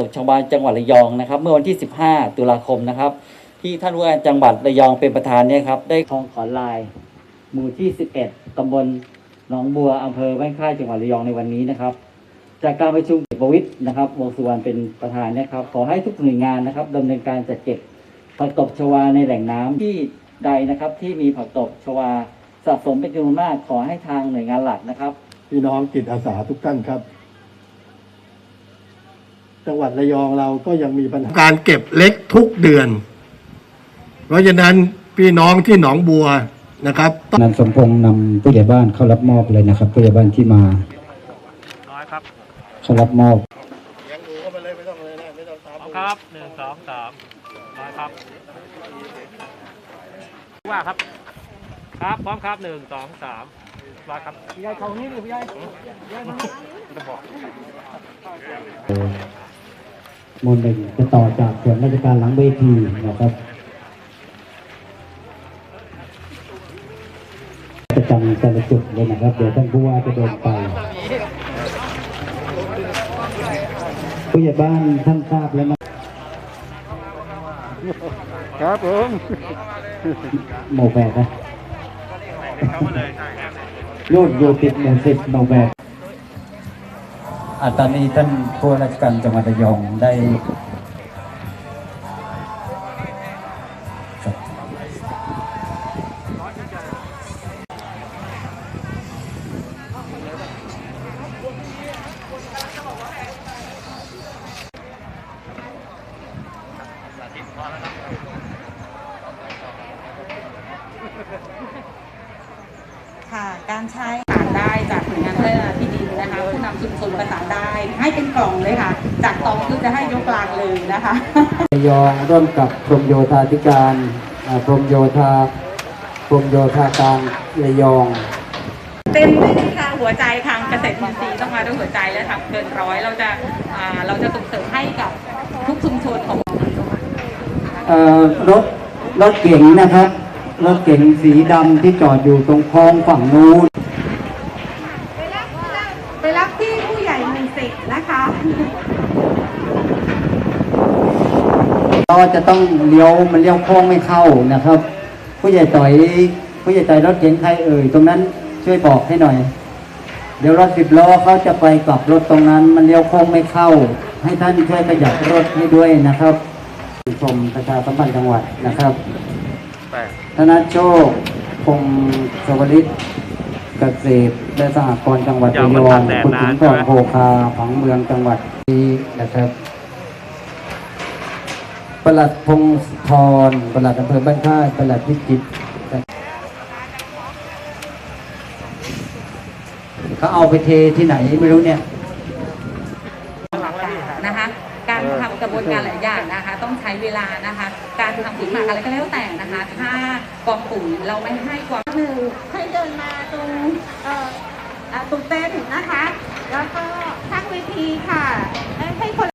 ตบชาวาจังหวัดระยองนะครับ เมื่อวันที่ 15 ตุลาคมนะครับ ที่ท่านผู้ว่าจังหวัดระยองเป็นประธานเนี่ยครับ ได้คลองขอนลาย หมู่ที่ 11 ตำบลหนองบัวอำเภอบ้านค่ายจังหวัดระยองในวันนี้นะครับ จากการประชุมเก็บประวิทย์นะครับวงสุวรรณเป็นประธานนะครับ ขอให้ทุกหน่วยงานนะครับดำเนินการจัดเก็บผักตบชวาในแหล่งน้ำที่ใดนะครับที่มีผักตบชวาสะสมเป็นจำนวนมากขอให้ทางหน่วยงานหลักนะครับ พี่น้องจิตอาสาทุกท่านครับ จังหวัดระยองเราก็ยังมีปัญหาการเก็บเล็กทุกเดือน เพราะฉะนั้นพี่น้องที่หนองบัวนะครับนันสมพงษ์นำผู้ใหญ่บ้านเข้ารับมอบเลยนะครับผู้ใหญ่บ้านที่มาน้อยครับเข้ารับมอบยังดูเข้าไปเลยไม่ต้องเลยนะไม่ต้องตามพร้อมครับหนึ่งสองสามน้อยครับว่าครับ ครับพร้อมครับหนึ่งสองสามร้อยครับพี่ใหญ่เขานี่ดิพี่ใหญ่จะบอกห มูลหนึ่งจะต่อจากส่วนราชการหลังเวทีนะครับประจำแต่ละจุดเลยนะครับ เดี๋ยวท่านผู้ว่าจะเดินไปผู้ใหญ่บ้านท่านทราบแล้วนะครับผมโมแบกนะนู่นอยู่ติดหมู่สิบโมแบกอ่า ตอนนี้ท่านผู้ราชการจังหวัดระยองได้ ครับค่ะ การใช้ประสานได้จากหน่วยงานพัฒนาที่ดินนะคะผู้นำชุมชนประสานได้ ให้เป็นกล่องเลยค่ะ จากตองคือจะให้ยกกลางเลยนะคะระยองร่วมกับกรมโยธาธิการอ่ากรมโยธากรมโยธาการระยองเต็มที่ค่ะหัวใจทางเกษตรอินทรีย์ต้องมาด้วยหัวใจและทำเกินร้อยเราจะอ่าเราจะส่งเสริมให้กับทุกชุมชนของเอ่อรถรถเก๋งนะครับ รถเก๋งสีดำที่จอดอยู่ตรงคลองฝั่งนู้นไปรับที่ผู้ใหญ่หมู่สิบนะคะเราจะต้องเลี้ยวมันเลี้ยวโค้งไม่เข้านะครับ ผู้ใหญ่ต่อยผู้ใหญ่ต่อยรถเก๋งใครเอ่ยตรงนั้นช่วยบอกให้หน่อย เดี๋ยวรถสิบล้อเขาจะไปกลับรถตรงนั้น มันเลี้ยวโค้งไม่เข้า ให้ท่านช่วยขยับรถให้ด้วยนะครับชมประชาสัมพันธ์จังหวัดนะครับธ นโชคพงศ์สวริตเกษตรและสหกรณ์จังหวัดระยองคุณสุนทรโภคาผังเมืองจังหวัดนี้นะครับปลัดพงศธรปลัดอำเภอบ้านค่ายปลัดพิจิตรเขาเอาไปเทที่ไหนไม่รู้เนี่ยนะคะการทำกระบวนการหลายอย่างนะคะต้องใช้เวลานะคะ การทำปุ๋ยหมักอะไรก็แล้วแต่นะคะ ถ้ากองปุ๋ยเราไม่ให้ความหนึ่งให้เดินมาตรงเอ่ออ่าตรงเต้นท์นะคะ แล้วก็ข้างเวทีค่ะให้ให้คน